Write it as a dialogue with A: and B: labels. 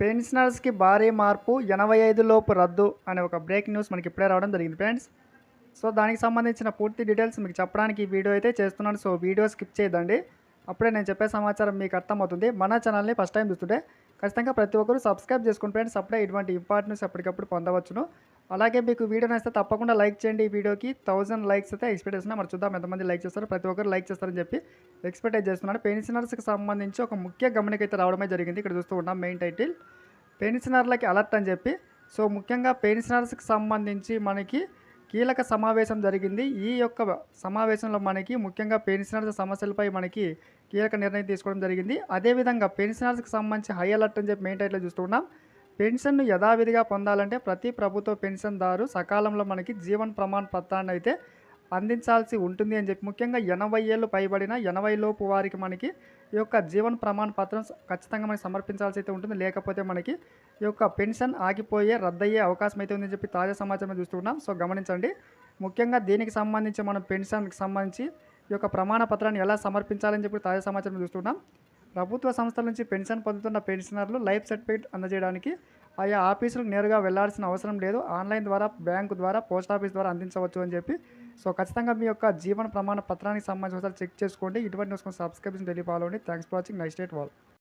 A: పెన్షనర్స్కి భారీ మార్పు ఎనభై ఐదు లోపు రద్దు అనే ఒక బ్రేక్ న్యూస్ మనకి ఇప్పుడే రావడం జరిగింది ఫ్రెండ్స్. సో దానికి సంబంధించిన పూర్తి డీటెయిల్స్ మీకు చెప్పడానికి ఈ వీడియో అయితే చేస్తున్నాను. సో వీడియో స్కిప్ చేయదండి అప్పుడే నేను చెప్పే సమాచారం మీకు అర్థమవుతుంది. మన ఛానల్ని ఫస్ట్ టైం చూస్తుంటే ఖచ్చితంగా ప్రతి ఒక్కరు సబ్స్క్రైబ్ చేసుకుని ఫ్రెండ్స్ అప్పుడే ఇటువంటి ఇంపార్టెన్స్ ఎప్పటికప్పుడు పొందవచ్చును. అలాగే మీకు వీడియో నచ్చితే తప్పకుండా లైక్ చేయండి ఈ వీడియోకి. థౌసండ్ లైక్స్ అయితే ఎక్స్పెక్ట్ చేస్తున్నా మరి చూద్దాం ఎంతమంది లైక్ చేస్తారు. ప్రతి ఒక్కరు లైక్ చేస్తారని చెప్పి ఎక్స్పెక్ట్ చేస్తున్నాను. పెన్షనర్స్కి సంబంధించి ఒక ముఖ్య గమనిక అయితే రావడమే జరిగింది. ఇక్కడ చూస్తూ ఉన్నాం మెయిన్ టైటిల్. పెన్షనర్లకి అలర్ట్ అని చెప్పి. సో ముఖ్యంగా పెన్షనర్స్కి సంబంధించి మనకి కీలక సమావేశం జరిగింది. ఈ యొక్క సమావేశంలో మనకి ముఖ్యంగా పెన్షనర్స్ సమస్యలపై మనకి కీలక నిర్ణయం తీసుకోవడం జరిగింది. అదేవిధంగా పెన్షనర్స్కి సంబంధించి హై అలర్ట్ అని చెప్పి మెయిన్ టైట్లో చూస్తున్నాం పెన్షన్ను యథావిధిగా పొందాలంటే ప్రతి ప్రభుత్వ పెన్షన్దారు సకాలంలో మనకి జీవన్ ప్రమాణ పత్రాన్ని అయితే అందించాల్సి ఉంటుంది అని చెప్పి ముఖ్యంగా ఎనభై ఏళ్ళు పైబడిన ఎనభై లోపు వారికి మనకి ఈ యొక్క జీవన ప్రమాణ పత్రం ఖచ్చితంగా మనకి సమర్పించాల్సి అయితే ఉంటుంది. లేకపోతే మనకి ఈ యొక్క పెన్షన్ ఆగిపోయే రద్దయ్యే అవకాశం అయితే ఉందని చెప్పి తాజా సమాచారం చూస్తున్నాం. సో గమనించండి. ముఖ్యంగా దీనికి సంబంధించి మనం పెన్షన్కి సంబంధించి ఈ యొక్క ప్రమాణ పత్రాన్ని ఎలా సమర్పించాలని చెప్పి తాజా సమాచారం చూస్తున్నాం. ప్రభుత్వ సంస్థల నుంచి పెన్షన్ పొందుతున్న పెన్షనర్లు లైఫ్ సర్టిఫికేట్ అందజేయడానికి ఆయా ఆఫీసులకు నేరుగా వెళ్ళాల్సిన అవసరం లేదు. ఆన్లైన్ ద్వారా బ్యాంకు ద్వారా పోస్ట్ ఆఫీస్ ద్వారా అందించవచ్చు అని చెప్పి. సో ఖచ్చితంగా మీ యొక్క జీవన ప్రమాణ పత్రానికి సంబంధించి చెక్ చేసుకోండి. ఇటువంటి న్యూస్ కోసం సబ్స్క్రిప్షన్ తెలియపాలండి థ్యాంక్స్ ఫర్ వాచింగ్. నైస్ డేట్ వాల్